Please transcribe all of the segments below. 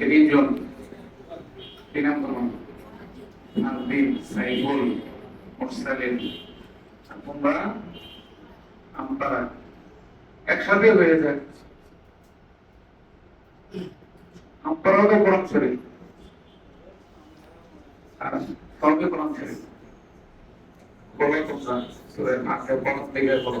Reason তিন নম্বর আলদিন সাইফুল, মুরসালিন। তোমরা আমতারা একসাথে হয়ে যায় আমতারাও তো কোরআন শরীফ। আর সবই কোরআন শরীফ? বলো তোমরা, সুরে বলো।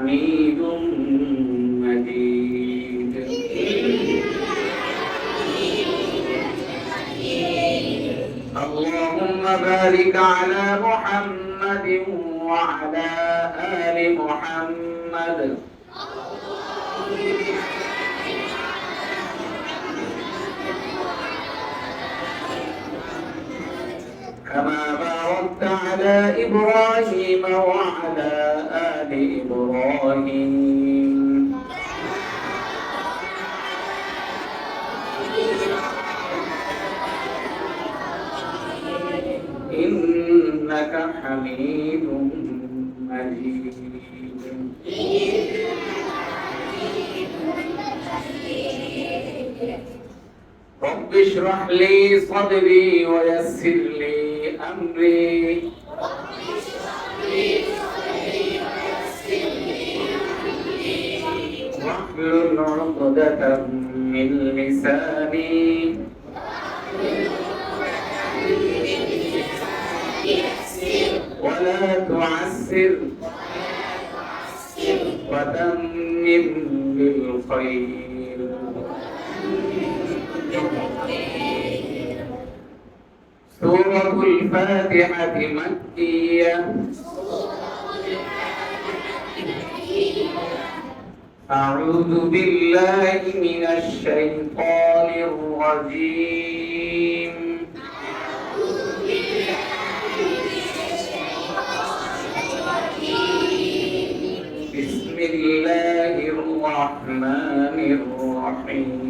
حميد مجيد. اللهم بارك على محمد وعلى آل محمد. كما باركت على إبراهيم وعلى آل إبراهيم. إنك حميد مجيد. رب اشرح لي صدري ويسر لي أمري. واحلل عقدة من لساني. ولا تعسر. وتمم بالخير. سورة الفاتحة مكية. أعوذ بالله من الشيطان الرجيم. بسم الله الرحمن الرحيم.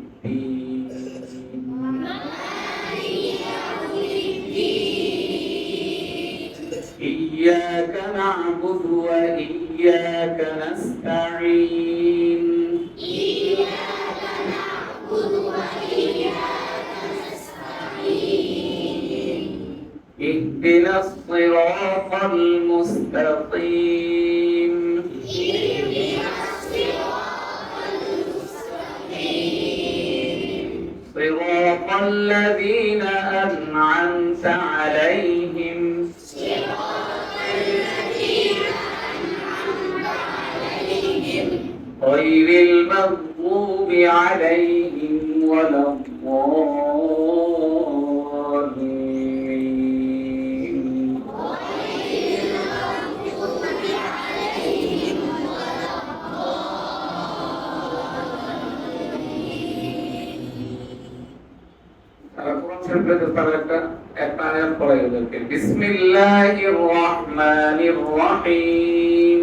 نعبد وإياك نستعين. وإياك نستعين اهدنا الصراط المستقيم. صراط الذين أنعمت عليهم. غير المغضوب عليهم ولا الضالين তারা কোরআন শরীফে তারা একটা একটা আয়াত পড়াই ওদেরকে বিসমিল্লাহির রহমানির রহিম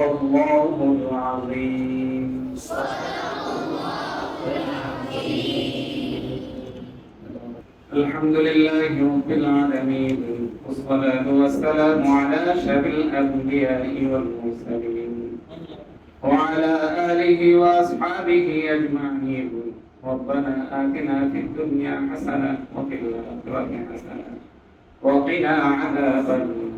صدق الله العظيم الحمد لله رب العالمين والصلاة والسلام على أشرف الأنبياء والمرسلين وعلى آله وأصحابه أجمعين ربنا آتنا في الدنيا حسنة وفي الآخرة حسنة وقنا عذاب النار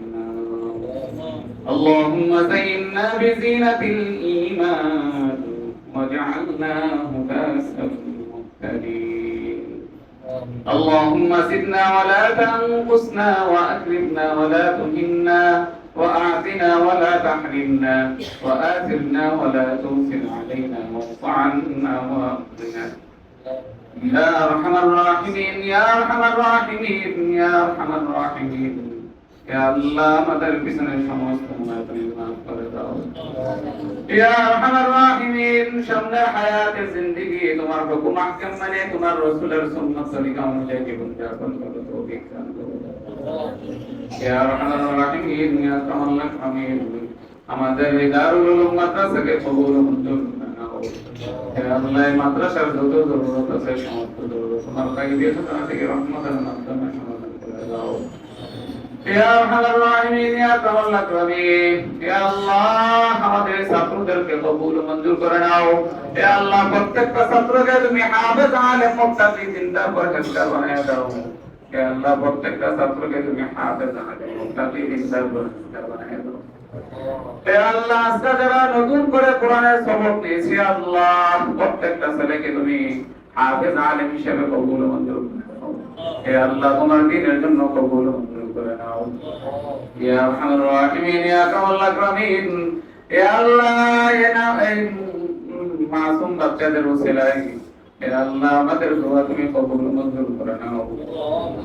اللهم زينا بزينة الإيمان واجعلنا هداسا مهتدين. اللهم زدنا ولا تنقصنا وأكرمنا ولا تهنا وأعطنا ولا تحرمنا وآثرنا ولا تؤثر علينا واعف عنا وأغننا يا أرحم الراحمين يا أرحم الراحمين يا أرحم الراحمين. আল্লাহ, আমাদের পিছনে সমস্ত গুনাহ তুমি মাফ করে দাও। সামনে হায়াতে জিন্দেগি, তোমার হুকুম আহকাম মানে তোমার রাসূলের তরিকা অনুযায়ী জীবন যাপন করো। মাদ্রাসার যত জরুরত আছে, সমস্ত জরুরত। যারা নতুন করে কোরআনের সবক নিয়েছি আল্লাহ প্রত্যেকটা ছেলেকে তুমি হাফেজ, আলেম হিসেবে কবুল মঞ্জুর করে আল্লাহ তোমার দিনের জন্য কবুল মঞ্জুর করে নাও ইয়া আরহামার রাহিমিন ইয়া কামাল আকরামিন ইয়া আল্লাহ ইয়া না এই মাসুম বাচ্চাদের ওসিলায় হে আল্লাহ আমাদের দোয়া তুমি কবুল ও মঞ্জুর করে নাও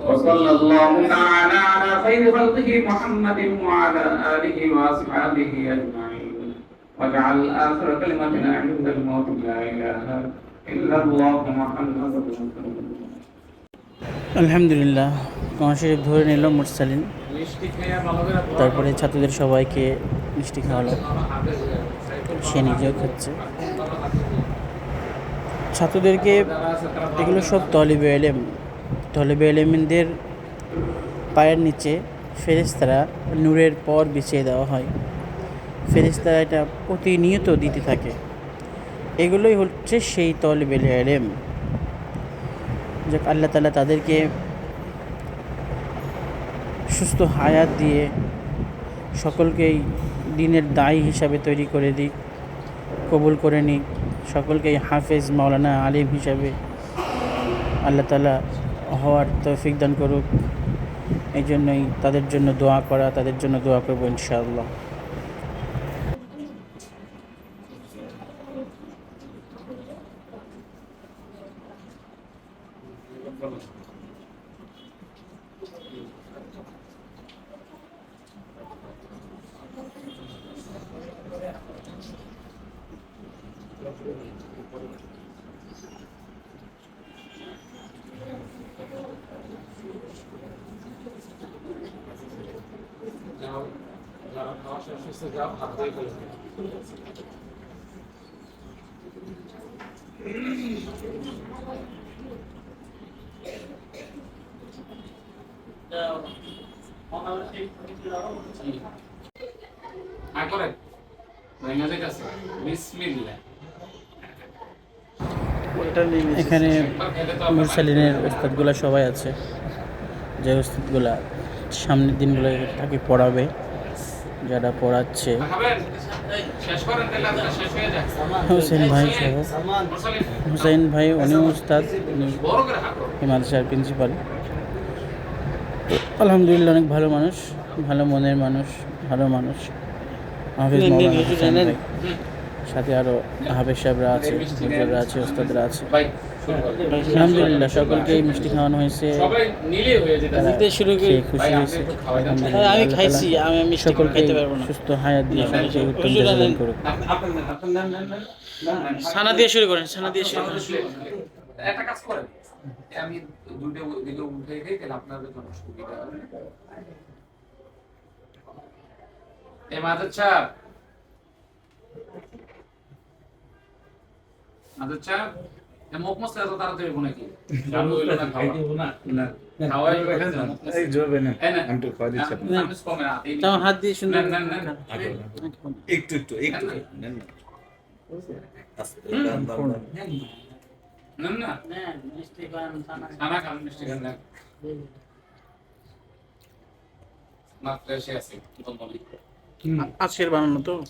وصلى الله تعالى على خير خلقه محمد وعلى آله وأصحابه أجمعين واجعل آخر كلمتنا عند الموت لا إله إلا الله محمد رسول الله আলহামদুলিল্লাহ কোরআন শরীফ ধরে নিল মুরসালিন তারপরে ছাত্রদের সবাইকে মিষ্টি খাওয়ালো। সে নিজেও খাচ্ছে। ছাত্রদেরকে এগুলো সব তলিবে এলেম। তলিবে এলেমদের পায়ের নিচে ফেরেস্তারা নূরের পর বিছিয়ে দেওয়া হয়। ফেরেস্তারা এটা প্রতিনিয়ত দিতে থাকে। এগুলোই হচ্ছে সেই তলিবে এলেম। যাক, আল্লাহ তালা তাদেরকে সুস্থ হায়াত দিয়ে সকলকেই দিনের দায়ী হিসাবে তৈরি করে দিক, কবুল করে নিক সকলকেই হাফেজ মাওলানা আলিম হিসাবে আল্লাহ তালা হওয়ার তৌফিক দান করুক এই জন্যই তাদের জন্য দোয়া করা, তাদের জন্য দোয়া করব ইনশাআল্লাহ Thank you. যাও যাও খাওয়া শেষ হয়েছে যাও আছে বিসমিল্লাহ। এখানে মুরসালিনের ওস্তাদগুলা সবাই আছে। যে ওস্তাদগুলা সামনের দিনগুলো তাকে পড়াবে যারা পড়াচ্ছে। খাবেন শেষ করেন তাহলে আপনার শেষ যায় হোসেন ভাই সহ। হুসাইন ভাই উনিও উস্তাদ উনি বড় করে হাত করো। এই মাদ্রাসার প্রিন্সিপাল আলহামদুলিল্লাহ অনেক ভালো মানুষ ভালো মনের মানুষ ভালো মানুষ। হাফিজ হোসেন সাথে আরও হাফেজ সাহেবরা আছে হুজুররা আছে ওস্তাদরা আছে। আলহামদুলিল্লাহ সকলকেই মিষ্টি খাওয়ানো হয়েছে হয়ে শুরু করি। খুশি হয়েছে দেন। আমি খাইছি, আমি মিষ্টি কম খাইতে পারব না। সুস্থ হায়াত দিয়ে সকলকে উত্তম। করুক আপনি নেন, নেন, নেন। নেন, ছানা দিয়ে শুরু করেন ছানা দিয়ে শুরু করেন একটা কাজ করেন আমি দুটো দিকে উঠে গিয়ে তাহলে আপনাদের জন্য সুবিধা হবে এ মাদার চাপ মাদার চাপ এ মুখ মশলা এত তাড়াতাড়ি বনে কি চালু হইল না খাওয়া খাওয়াই এই জোরবে না এই না। একটু না। একটু একটু না। না। খানা খান মিষ্টি খান আছে আজকের বানানো তো?